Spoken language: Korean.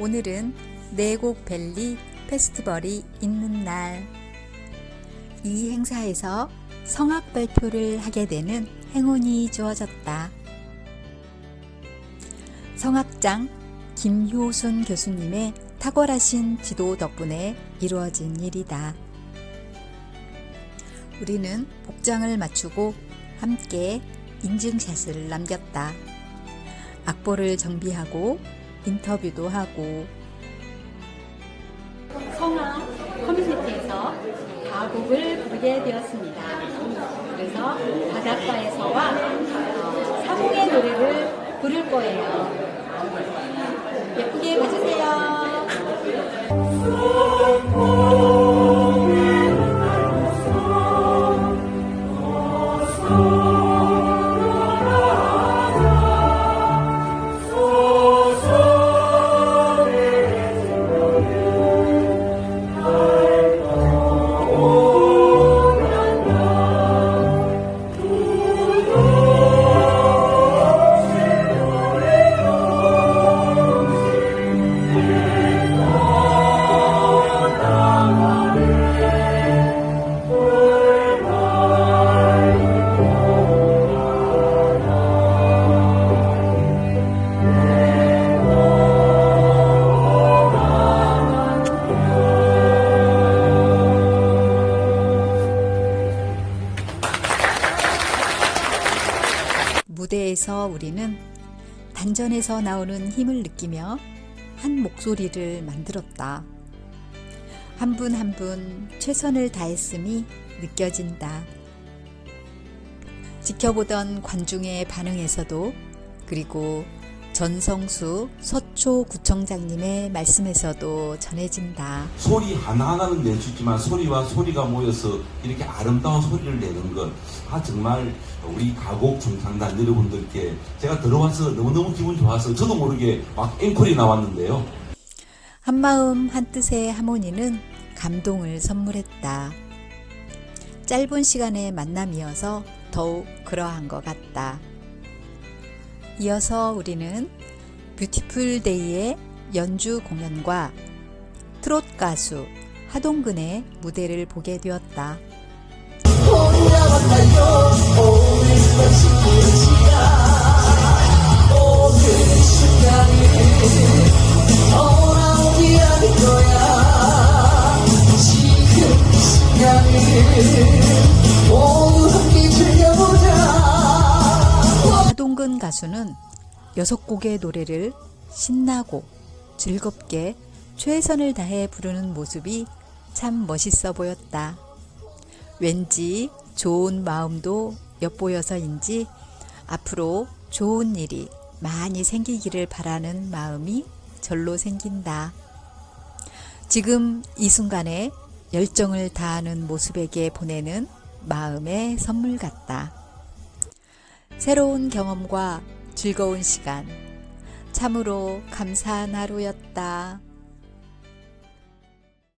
오늘은 내곡 밸리 페스티벌이 있는 날. 이 행사에서 성악 발표를 하게 되는 행운이 주어졌다. 성악장 김효순 교수님의 탁월하신 지도 덕분에 이루어진 일이다. 우리는 복장을 맞추고 함께 인증샷을 남겼다. 악보를 정비하고 인터뷰도 하고 성악 커뮤니티에서 가곡을 부르게 되었습니다. 그래서 바닷가에서와 어, 사공의 노래를 부를 거예요. 예쁘게 봐주세요. 무대에서 우리는 단전에서 나오는 힘을 느끼며 한 목소리를 만들었다. 한 분 한 분 최선을 다했음이 느껴진다. 지켜보던 관중의 반응에서도 그리고 전성수 서초구청장님의 말씀에서도 전해진다. 소리 하나하나는 있지만 소리와 소리가 모여서 이렇게 아름다운 소리를 내는 것, 아, 정말 우리 가곡 중창단 여러분들께 제가 들어와서 너무너무 기분 좋아서 저도 모르게 막 앵콜이 나왔는데요. 한마음 한뜻의 하모니는 감동을 선물했다. 짧은 시간의 만남이어서 더욱 그러한 것 같다. 이어서 우리는 뷰티풀 데이의 연주 공연과 트롯 가수 하동근의 무대를 보게 되었다. 가수는 여섯 곡의 노래를 신나고 즐겁게 최선을 다해 부르는 모습이 참 멋있어 보였다. 왠지 좋은 마음도 엿보여서인지 앞으로 좋은 일이 많이 생기기를 바라는 마음이 절로 생긴다. 지금 이 순간에 열정을 다하는 모습에게 보내는 마음의 선물 같다. 새로운 경험과 즐거운 시간, 참으로 감사한 하루였다.